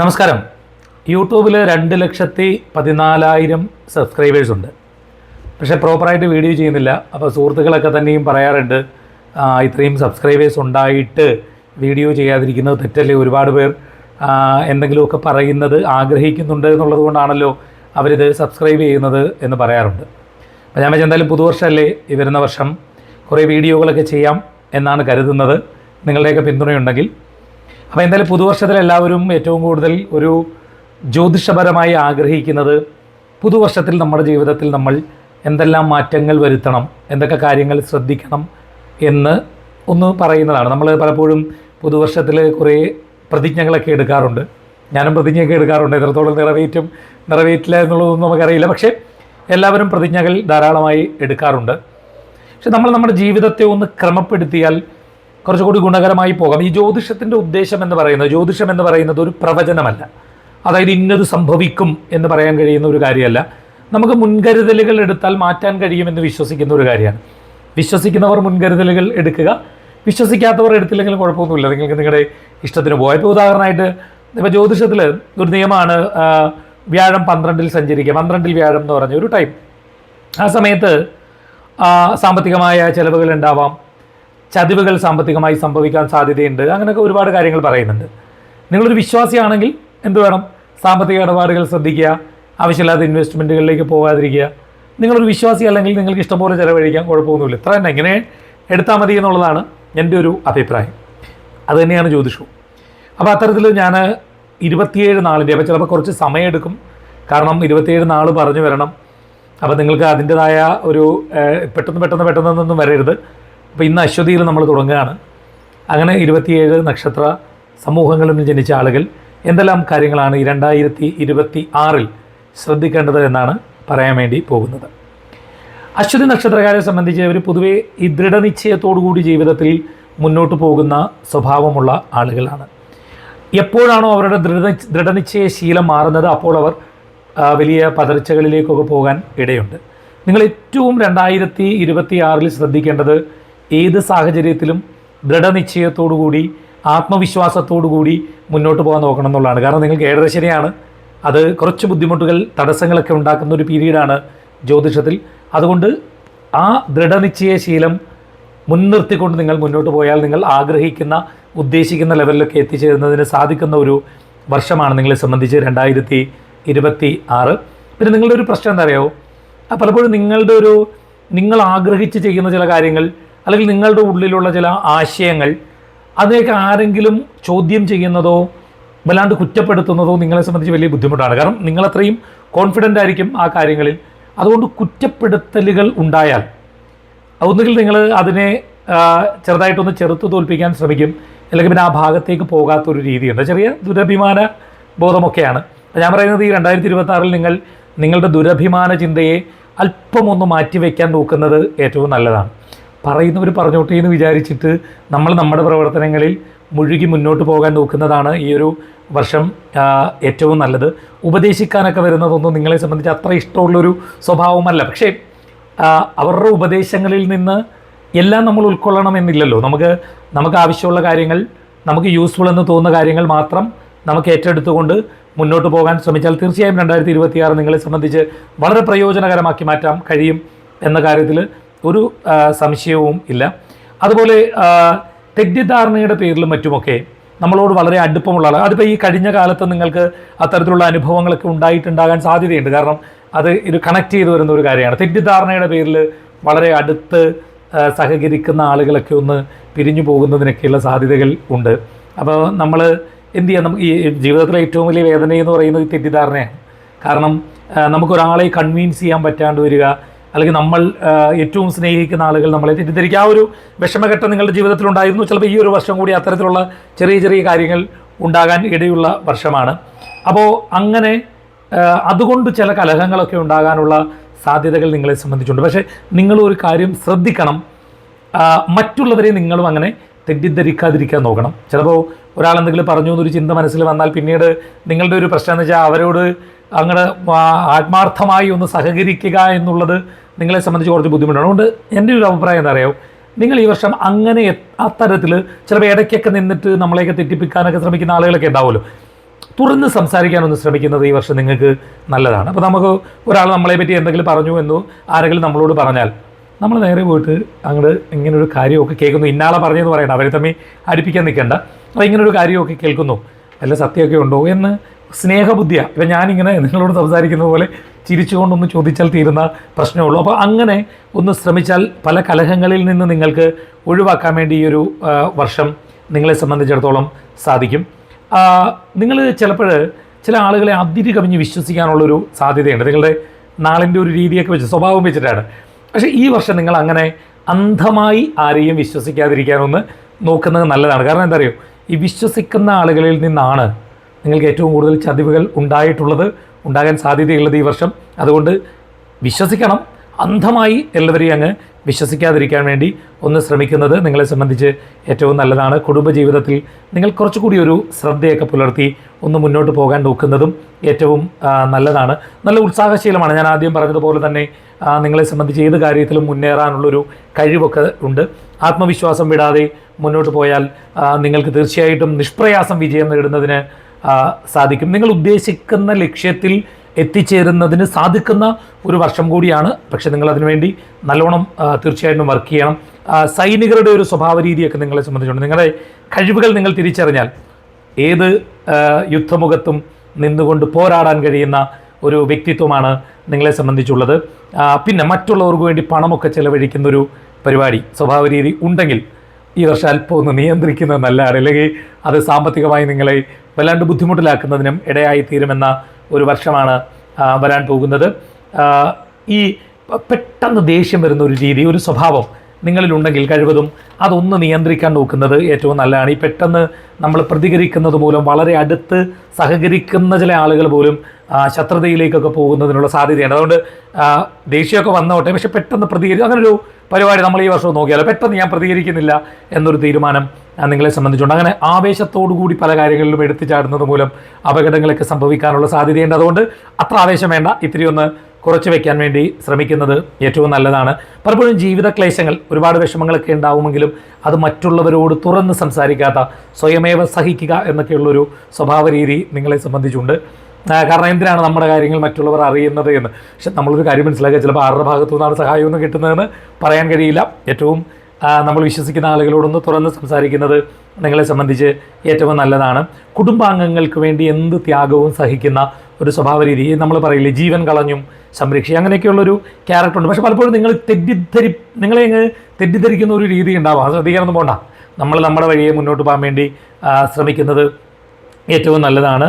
നമസ്കാരം. യൂട്യൂബിൽ രണ്ട് ലക്ഷത്തി പതിനാലായിരം സബ്സ്ക്രൈബേഴ്സ് ഉണ്ട്. പക്ഷേ പ്രോപ്പറായിട്ട് വീഡിയോ ചെയ്യുന്നില്ല. അപ്പോൾ സുഹൃത്തുക്കളൊക്കെ തന്നെയും പറയാറുണ്ട് ഇത്രയും സബ്സ്ക്രൈബേഴ്സ് ഉണ്ടായിട്ട് വീഡിയോ ചെയ്യാതിരിക്കുന്നത് തെറ്റല്ലേ? ഒരുപാട് പേർ എന്തെങ്കിലുമൊക്കെ പറയുന്നത് ആഗ്രഹിക്കുന്നുണ്ട് എന്നുള്ളത് കൊണ്ടാണല്ലോ അവരിത് സബ്സ്ക്രൈബ് ചെയ്യുന്നത് എന്ന് പറയാറുണ്ട്. അപ്പോൾ ഞാൻ വെച്ചാൽ എന്തായാലും പുതുവർഷമല്ലേ ഈ വരുന്ന വർഷം കുറേ വീഡിയോകളൊക്കെ ചെയ്യാം എന്നാണ് കരുതുന്നത്. നിങ്ങളുടെയൊക്കെ പിന്തുണയുണ്ടെങ്കിൽ അപ്പോൾ എന്തായാലും പുതുവർഷത്തിൽ എല്ലാവരും ഏറ്റവും കൂടുതൽ ഒരു ജ്യോതിഷപരമായി ആഗ്രഹിക്കുന്നത് പുതുവർഷത്തിൽ നമ്മുടെ ജീവിതത്തിൽ നമ്മൾ എന്തെല്ലാം മാറ്റങ്ങൾ വരുത്തണം എന്തൊക്കെ കാര്യങ്ങൾ ശ്രദ്ധിക്കണം എന്ന് ഒന്ന് പറയുന്നതാണ്. നമ്മൾ പലപ്പോഴും പുതുവർഷത്തിൽ കുറേ പ്രതിജ്ഞകളൊക്കെ എടുക്കാറുണ്ട്. ഞാനും പ്രതിജ്ഞയൊക്കെ എടുക്കാറുണ്ട്. എത്രത്തോളം നിറവേറ്റും നിറവേറ്റില്ല എന്നുള്ളതൊന്നും നമുക്കറിയില്ല. പക്ഷേ എല്ലാവരും പ്രതിജ്ഞകൾ ധാരാളമായി എടുക്കാറുണ്ട്. പക്ഷെ നമ്മൾ നമ്മുടെ ജീവിതത്തെ ഒന്ന് ക്രമപ്പെടുത്തിയാൽ കുറച്ചുകൂടി ഗുണകരമായി പോകാം. ഈ ജ്യോതിഷത്തിന്റെ ഉദ്ദേശം എന്ന് പറയുന്നത് ജ്യോതിഷം എന്ന് പറയുന്നത് ഒരു പ്രവചനമല്ല. അതായത് ഇന്നത് സംഭവിക്കും എന്ന് പറയാൻ കഴിയുന്ന ഒരു കാര്യമല്ല. നമുക്ക് മുൻകരുതലുകൾ എടുത്താൽ മാറ്റാൻ കഴിയുമെന്ന് വിശ്വസിക്കുന്ന ഒരു കാര്യമാണ്. വിശ്വസിക്കുന്നവർ മുൻകരുതലുകൾ എടുക്കുക. വിശ്വസിക്കാത്തവർ എടുത്തില്ലെങ്കിൽ കുഴപ്പമൊന്നുമില്ല. നിങ്ങൾക്ക് നിങ്ങളുടെ ഇഷ്ടത്തിന് പോകാം ഇപ്പോൾ ഉദാഹരണമായിട്ട് ഇപ്പോൾ ജ്യോതിഷത്തിൽ ഒരു നിയമമാണ് വ്യാഴം പന്ത്രണ്ടിൽ സഞ്ചരിക്കുക. പന്ത്രണ്ടിൽ വ്യാഴം എന്ന് പറഞ്ഞ ഒരു ടൈം. ആ സമയത്ത് സാമ്പത്തികമായ ചിലവുകൾ ഉണ്ടാവാം. ചതിവുകൾ സാമ്പത്തികമായി സംഭവിക്കാൻ സാധ്യതയുണ്ട്. അങ്ങനെയൊക്കെ ഒരുപാട് കാര്യങ്ങൾ പറയുന്നുണ്ട്. നിങ്ങളൊരു വിശ്വാസിയാണെങ്കിൽ എന്ത് വേണം? സാമ്പത്തിക ഇടപാടുകൾ ശ്രദ്ധിക്കുക ആവശ്യമില്ലാത്ത ഇൻവെസ്റ്റ്മെന്റുകളിലേക്ക് പോകാതിരിക്കുക. നിങ്ങളൊരു വിശ്വാസി അല്ലെങ്കിൽ നിങ്ങൾക്ക് ഇഷ്ടംപോലെ ചിലവഴിക്കാൻ കുഴപ്പമൊന്നുമില്ല. ഇത്ര തന്നെ. എങ്ങനെ എടുത്താൽ മതി എന്നുള്ളതാണ് എന്റെ ഒരു അഭിപ്രായം. അത് തന്നെയാണ് ജ്യോതിഷവും അപ്പോൾ അത്തരത്തിൽ ഞാൻ ഇരുപത്തിയേഴ് നാളിന്റെ അപ്പോൾ ചിലപ്പോൾ കുറച്ച് സമയമെടുക്കും. കാരണം ഇരുപത്തിയേഴ് നാൾ പറഞ്ഞു വരണം. അപ്പോൾ നിങ്ങൾക്ക് അതിന്റെതായ ഒരു പെട്ടെന്ന് പെട്ടെന്ന് പെട്ടെന്നൊന്നും വരരുത്. അപ്പോൾ ഇന്ന് അശ്വതിയിൽ നമ്മൾ തുടങ്ങുകയാണ്. അങ്ങനെ ഇരുപത്തിയേഴ് നക്ഷത്ര സമൂഹങ്ങളിൽ ജനിച്ച ആളുകൾ എന്തെല്ലാം കാര്യങ്ങളാണ് ഈ രണ്ടായിരത്തി ഇരുപത്തി ആറിൽ ശ്രദ്ധിക്കേണ്ടത് എന്നാണ് പറയാൻ വേണ്ടി പോകുന്നത്. അശ്വതി നക്ഷത്രക്കാരെ സംബന്ധിച്ച് അവർ പൊതുവേ ഈ ദൃഢനിശ്ചയത്തോടു കൂടി ജീവിതത്തിൽ മുന്നോട്ട് പോകുന്ന സ്വഭാവമുള്ള ആളുകളാണ്. എപ്പോഴാണോ അവരുടെ ദൃഢ ദൃഢനിശ്ചയ ശീലം മാറുന്നത് അപ്പോൾ അവർ വലിയ പതർച്ചകളിലേക്കൊക്കെ പോകാൻ ഇടയുണ്ട്. നിങ്ങൾ ഏറ്റവും രണ്ടായിരത്തി ഇരുപത്തി ആറിൽ ശ്രദ്ധിക്കേണ്ടത് ഏത് സാഹചര്യത്തിലും ദൃഢനിശ്ചയത്തോടു കൂടി ആത്മവിശ്വാസത്തോടു കൂടി മുന്നോട്ട് പോകാൻ നോക്കണം എന്നുള്ളതാണ്. കാരണം നിങ്ങൾക്ക് ഏഴരശനിയാണ് അത് കുറച്ച് ബുദ്ധിമുട്ടുകൾ തടസ്സങ്ങളൊക്കെ ഉണ്ടാക്കുന്ന ഒരു പീരീഡാണ് ജ്യോതിഷത്തിൽ. അതുകൊണ്ട് ആ ദൃഢനിശ്ചയ ശീലം മുൻനിർത്തിക്കൊണ്ട് നിങ്ങൾ മുന്നോട്ട് പോയാൽ നിങ്ങൾ ആഗ്രഹിക്കുന്ന ഉദ്ദേശിക്കുന്ന ലെവലിലൊക്കെ എത്തിച്ചേരുന്നതിന് സാധിക്കുന്ന ഒരു വർഷമാണ് നിങ്ങളെ സംബന്ധിച്ച് രണ്ടായിരത്തി ഇരുപത്തി ആറ് പിന്നെ നിങ്ങളുടെ ഒരു പ്രശ്നം എന്താ അറിയാമോ പലപ്പോഴും നിങ്ങളുടെ ഒരു നിങ്ങൾ ആഗ്രഹിച്ച് ചെയ്യുന്ന ചില കാര്യങ്ങൾ അല്ലെങ്കിൽ നിങ്ങളുടെ ഉള്ളിലുള്ള ചില ആശയങ്ങൾ അതിനെയൊക്കെ ആരെങ്കിലും ചോദ്യം ചെയ്യുന്നതോ വല്ലാണ്ട് കുറ്റപ്പെടുത്തുന്നതോ നിങ്ങളെ സംബന്ധിച്ച് വലിയ ബുദ്ധിമുട്ടാണ്. കാരണം നിങ്ങളത്രയും കോൺഫിഡന്റ് ആയിരിക്കും ആ കാര്യങ്ങളിൽ. അതുകൊണ്ട് കുറ്റപ്പെടുത്തലുകൾ ഉണ്ടായാൽ ഒന്നുകിൽ നിങ്ങൾ അതിനെ ചെറുതായിട്ടൊന്ന് ചെറുത്ത് തോൽപ്പിക്കാൻ ശ്രമിക്കും അല്ലെങ്കിൽ പിന്നെ ആ ഭാഗത്തേക്ക് പോകാത്തൊരു രീതിയുണ്ട്. ചെറിയ ദുരഭിമാന ബോധമൊക്കെയാണ്. ഞാൻ പറയുന്നത് ഈ രണ്ടായിരത്തി ഇരുപത്തി നിങ്ങൾ നിങ്ങളുടെ ദുരഭിമാന ചിന്തയെ അല്പമൊന്ന് മാറ്റിവെക്കാൻ നോക്കുന്നത് ഏറ്റവും നല്ലതാണ്. പറയുന്നവർ പറഞ്ഞോട്ടെ എന്ന് വിചാരിച്ചിട്ട് നമ്മൾ നമ്മുടെ പ്രവർത്തനങ്ങളിൽ മുഴുകി മുന്നോട്ട് പോകാൻ നോക്കുന്നതാണ് ഈ ഒരു വർഷം ഏറ്റവും നല്ലത്. ഉപദേശിക്കാനൊക്കെ വരുന്നതൊന്നും നിങ്ങളെ സംബന്ധിച്ച് അത്ര ഇഷ്ടമുള്ളൊരു സ്വഭാവമല്ല. പക്ഷേ അവരുടെ ഉപദേശങ്ങളിൽ നിന്ന് എല്ലാം നമ്മൾ ഉൾക്കൊള്ളണമെന്നില്ലല്ലോ. നമുക്ക് നമുക്ക് ആവശ്യമുള്ള കാര്യങ്ങൾ നമുക്ക് യൂസ്ഫുൾ എന്ന് തോന്നുന്ന കാര്യങ്ങൾ മാത്രം നമുക്ക് ഏറ്റെടുത്തുകൊണ്ട് മുന്നോട്ട് പോകാൻ ശ്രമിച്ചാൽ തീർച്ചയായും രണ്ടായിരത്തി ഇരുപത്തിയാറ് നിങ്ങളെ സംബന്ധിച്ച് വളരെ പ്രയോജനകരമാക്കി മാറ്റാൻ കഴിയും എന്ന കാര്യത്തിൽ ഒരു സംശയവും ഇല്ല. അതുപോലെ തെറ്റിദ്ധാരണയുടെ പേരിലും മറ്റുമൊക്കെ നമ്മളോട് വളരെ അടുപ്പമുള്ള ആൾ അതിപ്പോൾ ഈ കഴിഞ്ഞ കാലത്ത് നിങ്ങൾക്ക് അത്തരത്തിലുള്ള അനുഭവങ്ങളൊക്കെ ഉണ്ടായിട്ടുണ്ടാകാൻ സാധ്യതയുണ്ട്. കാരണം അത് ഒരു കണക്ട് ചെയ്തു വരുന്ന ഒരു കാര്യമാണ്. തെറ്റിദ്ധാരണയുടെ പേരിൽ വളരെ അടുത്ത് സഹകരിക്കുന്ന ആളുകളൊക്കെ ഒന്ന് പിരിഞ്ഞു പോകുന്നതിനൊക്കെയുള്ള സാധ്യതകൾ ഉണ്ട്. അപ്പോൾ നമ്മൾ എന്ത് ചെയ്യാം? നമുക്ക് ഈ ജീവിതത്തിലെ ഏറ്റവും വലിയ വേദന എന്ന് പറയുന്നത് ഈ തെറ്റിദ്ധാരണയാണ്. കാരണം നമുക്കൊരാളെ കൺവീൻസ് ചെയ്യാൻ പറ്റാണ്ട് വരിക അല്ലെങ്കിൽ നമ്മൾ ഏറ്റവും സ്നേഹിക്കുന്ന ആളുകൾ നമ്മളെ തെറ്റിദ്ധരിക്കുക ആ ഒരു വിഷമഘട്ടം നിങ്ങളുടെ ജീവിതത്തിൽ ഉണ്ടായിരുന്നു ചിലപ്പോൾ ഈ ഒരു വർഷം കൂടി അത്തരത്തിലുള്ള ചെറിയ ചെറിയ കാര്യങ്ങൾ ഉണ്ടാകാൻ ഇടയുള്ള വർഷമാണ്. അപ്പോൾ അങ്ങനെ അതുകൊണ്ട് ചില കലഹങ്ങളൊക്കെ ഉണ്ടാകാനുള്ള സാധ്യതകൾ നിങ്ങളെ സംബന്ധിച്ചുണ്ട് പക്ഷേ നിങ്ങൾ ഒരു കാര്യം ശ്രദ്ധിക്കണം. മറ്റുള്ളവരെ നിങ്ങളും അങ്ങനെ തെറ്റിദ്ധരിക്കാതിരിക്കാൻ നോക്കണം. ചിലപ്പോൾ ഒരാൾ എന്തെങ്കിലും പറഞ്ഞു എന്നൊരു ചിന്ത മനസ്സിൽ വന്നാൽ പിന്നീട് നിങ്ങളുടെ ഒരു പ്രശ്നം എന്ന് വെച്ചാൽ അവരോട് അങ്ങനെ ആത്മാർത്ഥമായി ഒന്ന് സഹകരിക്കുക എന്നുള്ളത് നിങ്ങളെ സംബന്ധിച്ച് കുറച്ച് ബുദ്ധിമുട്ടാണ്. അതുകൊണ്ട് എന്റെ ഒരു അഭിപ്രായം എന്താ അറിയോ? നിങ്ങൾ ഈ വർഷം അങ്ങനെ അത്തരത്തിൽ ചിലപ്പോൾ ഇടയ്ക്കൊക്കെ നിന്നിട്ട് നമ്മളെയൊക്കെ തെറ്റിപ്പിക്കാനൊക്കെ ശ്രമിക്കുന്ന ആളുകളൊക്കെ ഉണ്ടാവുമല്ലോ. തുറന്ന് സംസാരിക്കാനൊന്ന് ശ്രമിക്കുന്നത് ഈ വർഷം നിങ്ങൾക്ക് നല്ലതാണ്. അപ്പോൾ നമുക്ക് ഒരാൾ നമ്മളെ പറ്റി എന്തെങ്കിലും പറഞ്ഞു എന്നോ ആരെങ്കിലും നമ്മളോട് പറഞ്ഞാൽ നമ്മൾ നേരെ പോയിട്ട് അങ്ങോട്ട് ഇങ്ങനൊരു കാര്യമൊക്കെ കേൾക്കുന്നു. ഇന്നാളെ പറഞ്ഞെന്ന് പറയണം അവരെ തമ്മിൽ അടുപ്പിക്കാൻ നിൽക്കണ്ട. അപ്പോൾ ഇങ്ങനൊരു കാര്യമൊക്കെ കേൾക്കുന്നു. അല്ല സത്യമൊക്കെ ഉണ്ടോ എന്ന് സ്നേഹബുദ്ധിയാണ് ഇപ്പം ഞാനിങ്ങനെ നിങ്ങളോട് സംസാരിക്കുന്ന പോലെ ചിരിച്ചുകൊണ്ടൊന്ന് ചോദിച്ചാൽ തീരുന്ന പ്രശ്നമുള്ളൂ. അപ്പോൾ അങ്ങനെ ഒന്ന് ശ്രമിച്ചാൽ പല കലഹങ്ങളിൽ നിന്ന് നിങ്ങൾക്ക് ഒഴിവാക്കാൻ വേണ്ടി ഈ ഒരു വർഷം നിങ്ങളെ സംബന്ധിച്ചിടത്തോളം സാധിക്കും. നിങ്ങൾ ചിലപ്പോൾ ചില ആളുകളെ അതിരി കവിഞ്ഞ് വിശ്വസിക്കാനുള്ളൊരു സാധ്യതയുണ്ട്. നിങ്ങളുടെ നാളിന്റെ ഒരു രീതിയൊക്കെ വെച്ച് സ്വഭാവം വെച്ചിട്ടാണ്. പക്ഷേ ഈ വർഷം നിങ്ങൾ അങ്ങനെ അന്ധമായി ആരെയും വിശ്വസിക്കാതിരിക്കാനൊന്ന് നോക്കുന്നത് നല്ലതാണ്. കാരണം എന്താ അറിയോ? ഈ വിശ്വസിക്കുന്ന ആളുകളിൽ നിന്നാണ് നിങ്ങൾക്ക് ഏറ്റവും കൂടുതൽ ചതിവുകൾ ഉണ്ടായിട്ടുള്ളത് ഉണ്ടാകാൻ സാധ്യതയുള്ളത് ഈ വർഷം. അതുകൊണ്ട് വിശ്വസിക്കണം. അന്ധമായി എല്ലാവരെയും അങ്ങ് വിശ്വസിക്കാതിരിക്കാൻ വേണ്ടി ഒന്ന് ശ്രമിക്കുന്നത് നിങ്ങളെ സംബന്ധിച്ച് ഏറ്റവും നല്ലതാണ്. കുടുംബജീവിതത്തിൽ നിങ്ങൾ കുറച്ചുകൂടി ഒരു ശ്രദ്ധയൊക്കെ പുലർത്തി ഒന്ന് മുന്നോട്ട് പോകാൻ നോക്കുന്നതും ഏറ്റവും നല്ലതാണ്. നല്ല ഉത്സാഹശീലമാണ്. ഞാൻ ആദ്യം പറഞ്ഞതുപോലെ തന്നെ നിങ്ങളെ സംബന്ധിച്ച് ഏത് കാര്യത്തിലും മുന്നേറാനുള്ളൊരു കഴിവൊക്കെ ഉണ്ട്. ആത്മവിശ്വാസം വിടാതെ മുന്നോട്ട് പോയാൽ നിങ്ങൾക്ക് തീർച്ചയായിട്ടും നിഷ്പ്രയാസം വിജയം നേടുന്നതിന് സാധിക്കും. നിങ്ങൾ ഉദ്ദേശിക്കുന്ന ലക്ഷ്യത്തിൽ എത്തിച്ചേരുന്നതിന് സാധിക്കുന്ന ഒരു വർഷം കൂടിയാണ്. പക്ഷെ നിങ്ങൾ അതിനുവേണ്ടി നല്ലോണം തീർച്ചയായിട്ടും വർക്ക് ചെയ്യണം. സൈനികരുടെ ഒരു സ്വഭാവ രീതിയൊക്കെ നിങ്ങളെ സംബന്ധിച്ചുണ്ട് നിങ്ങളുടെ കഴിവുകൾ നിങ്ങൾ തിരിച്ചറിഞ്ഞാൽ ഏത് യുദ്ധമുഖത്തും നിന്നുകൊണ്ട് പോരാടാൻ കഴിയുന്ന ഒരു വ്യക്തിത്വമാണ് നിങ്ങളെ സംബന്ധിച്ചുള്ളത്. പിന്നെ മറ്റുള്ളവർക്ക് വേണ്ടി പണമൊക്കെ ചെലവഴിക്കുന്നൊരു പരിപാടി സ്വഭാവ രീതി ഉണ്ടെങ്കിൽ ഈ വർഷം അല്പം ഒന്ന് നിയന്ത്രിക്കുന്നത് നല്ലതാണ്. അല്ലെങ്കിൽ അത് സാമ്പത്തികമായി നിങ്ങളെ വല്ലാണ്ട് ബുദ്ധിമുട്ടിലാക്കുന്നതിനും ഇടയായി തീരുമെന്ന ഒരു വർഷമാണ് വരാൻ പോകുന്നത്. ഈ പെട്ടെന്ന് ദേഷ്യം വരുന്ന ഒരു രീതി ഒരു സ്വഭാവം നിങ്ങളിലുണ്ടെങ്കിൽ കഴിവതും അതൊന്ന് നിയന്ത്രിക്കാൻ നോക്കുന്നത് ഏറ്റവും നല്ലതാണ്. ഈ പെട്ടെന്ന് നമ്മൾ പ്രതികരിക്കുന്നത് മൂലം വളരെ അടുത്ത് സഹകരിക്കുന്ന ചില ആളുകൾ പോലും ശത്രുതയിലേക്കൊക്കെ പോകുന്നതിനുള്ള സാധ്യതയുണ്ട്. അതുകൊണ്ട് ദേഷ്യമൊക്കെ വന്നോട്ടെ. പക്ഷെ പെട്ടെന്ന് പ്രതികരിക്കും അങ്ങനൊരു പരിപാടി നമ്മൾ ഈ വർഷം നോക്കിയാലോ? പെട്ടെന്ന് ഞാൻ പ്രതികരിക്കുന്നില്ല എന്നൊരു തീരുമാനം നിങ്ങളെ സംബന്ധിച്ചുണ്ട്. അങ്ങനെ ആവേശത്തോടു കൂടി പല കാര്യങ്ങളിലും എടുത്തു ചാടുന്നത് മൂലം അപകടങ്ങളൊക്കെ സംഭവിക്കാനുള്ള സാധ്യതയുണ്ട്. അതുകൊണ്ട് അത്ര ആവേശം വേണ്ട. ഇത്തിരി ഒന്ന് കുറച്ച് വയ്ക്കാൻ വേണ്ടി ശ്രമിക്കുന്നത് ഏറ്റവും നല്ലതാണ്. പലപ്പോഴും ജീവിത ക്ലേശങ്ങൾ ഒരുപാട് വിഷമങ്ങളൊക്കെ ഉണ്ടാവുമെങ്കിലും അത് മറ്റുള്ളവരോട് തുറന്ന് സംസാരിക്കാത്ത സ്വയമേവ സഹിക്കുക എന്നൊക്കെയുള്ളൊരു സ്വഭാവ രീതി നിങ്ങളെ സംബന്ധിച്ചുണ്ട്. കാരണം എന്തിനാണ് നമ്മുടെ കാര്യങ്ങൾ മറ്റുള്ളവർ അറിയുന്നത് എന്ന്? പക്ഷെ നമ്മളൊരു കാര്യം മനസ്സിലാക്കുക ചിലപ്പോൾ ആരുടെ ഭാഗത്തു നിന്നാണ് സഹായമൊന്നും കിട്ടുന്നതെന്ന് പറയാൻ കഴിയില്ല. ഏറ്റവും നമ്മൾ വിശ്വസിക്കുന്ന ആളുകളോടൊന്ന് തുറന്ന് സംസാരിക്കുന്നത് നിങ്ങളെ സംബന്ധിച്ച് ഏറ്റവും നല്ലതാണ്. കുടുംബാംഗങ്ങൾക്ക് വേണ്ടി എന്ത് ത്യാഗവും സഹിക്കുന്ന ഒരു സ്വഭാവ രീതി നമ്മൾ പറയില്ലേ ജീവൻ കളഞ്ഞും സംരക്ഷിക്കുക അങ്ങനെയൊക്കെയുള്ളൊരു ക്യാരക്ടർ ഉണ്ട് പക്ഷെ പലപ്പോഴും നിങ്ങൾ തെറ്റിദ്ധരി നിങ്ങളെ അങ്ങ് തെറ്റിദ്ധരിക്കുന്ന ഒരു രീതി ഉണ്ടാവാം. അത് ശ്രദ്ധിക്കാനൊന്നും നമ്മൾ നമ്മുടെ വഴിയെ മുന്നോട്ട് പോകാൻ വേണ്ടി ശ്രമിക്കുന്നത് ഏറ്റവും നല്ലതാണ്.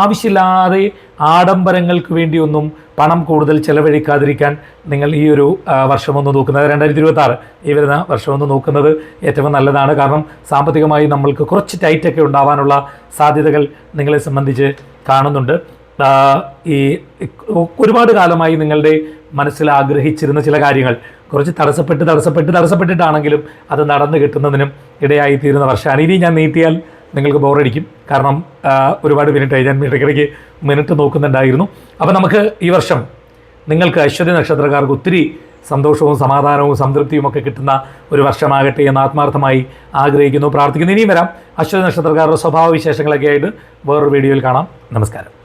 ആവശ്യമില്ലാതെ ആഡംബരങ്ങൾക്ക് വേണ്ടിയൊന്നും പണം കൂടുതൽ ചെലവഴിക്കാതിരിക്കാൻ നിങ്ങൾ ഈ ഒരു വർഷമൊന്ന് നോക്കുന്നത്. രണ്ടായിരത്തി ഇരുപത്തി ആറ് ഈ വരുന്ന വർഷമൊന്ന് നോക്കുന്നത് ഏറ്റവും നല്ലതാണ്. കാരണം സാമ്പത്തികമായി നമ്മൾക്ക് കുറച്ച് ടൈറ്റൊക്കെ ഉണ്ടാവാനുള്ള സാധ്യതകൾ നിങ്ങളെ സംബന്ധിച്ച് കാണുന്നുണ്ട്. ഈ ഒരുപാട് കാലമായി നിങ്ങളുടെ മനസ്സിൽ ആഗ്രഹിച്ചിരുന്ന ചില കാര്യങ്ങൾ കുറച്ച് തടസ്സപ്പെട്ട് തടസ്സപ്പെട്ട് തടസ്സപ്പെട്ടിട്ടാണെങ്കിലും അത് നടന്നു കിട്ടുന്നതിനും ഇടയായിത്തീരുന്ന വർഷമാണ്. ഇനി ഞാൻ നീട്ടിയാൽ നിങ്ങൾക്ക് ബോറടിക്കും. കാരണം ഒരുപാട് മിനിറ്റായി ഞാൻ ഇടയ്ക്കിടയ്ക്ക് മിനിറ്റ് നോക്കുന്നുണ്ടായിരുന്നു. അപ്പോൾ നമുക്ക് ഈ വർഷം നിങ്ങൾക്ക് അശ്വതി നക്ഷത്രക്കാർക്ക് ഒത്തിരി സന്തോഷവും സമാധാനവും സംതൃപ്തിയും ഒക്കെ കിട്ടുന്ന ഒരു വർഷമാകട്ടെ എന്ന് ആത്മാർത്ഥമായി ആഗ്രഹിക്കുന്നു പ്രാർത്ഥിക്കുന്നു. ഇനിയും വരാം. അശ്വതി നക്ഷത്രക്കാരുടെ സ്വഭാവ വിശേഷങ്ങളൊക്കെ ആയിട്ട് വേറൊരു വീഡിയോയിൽ കാണാം. നമസ്കാരം.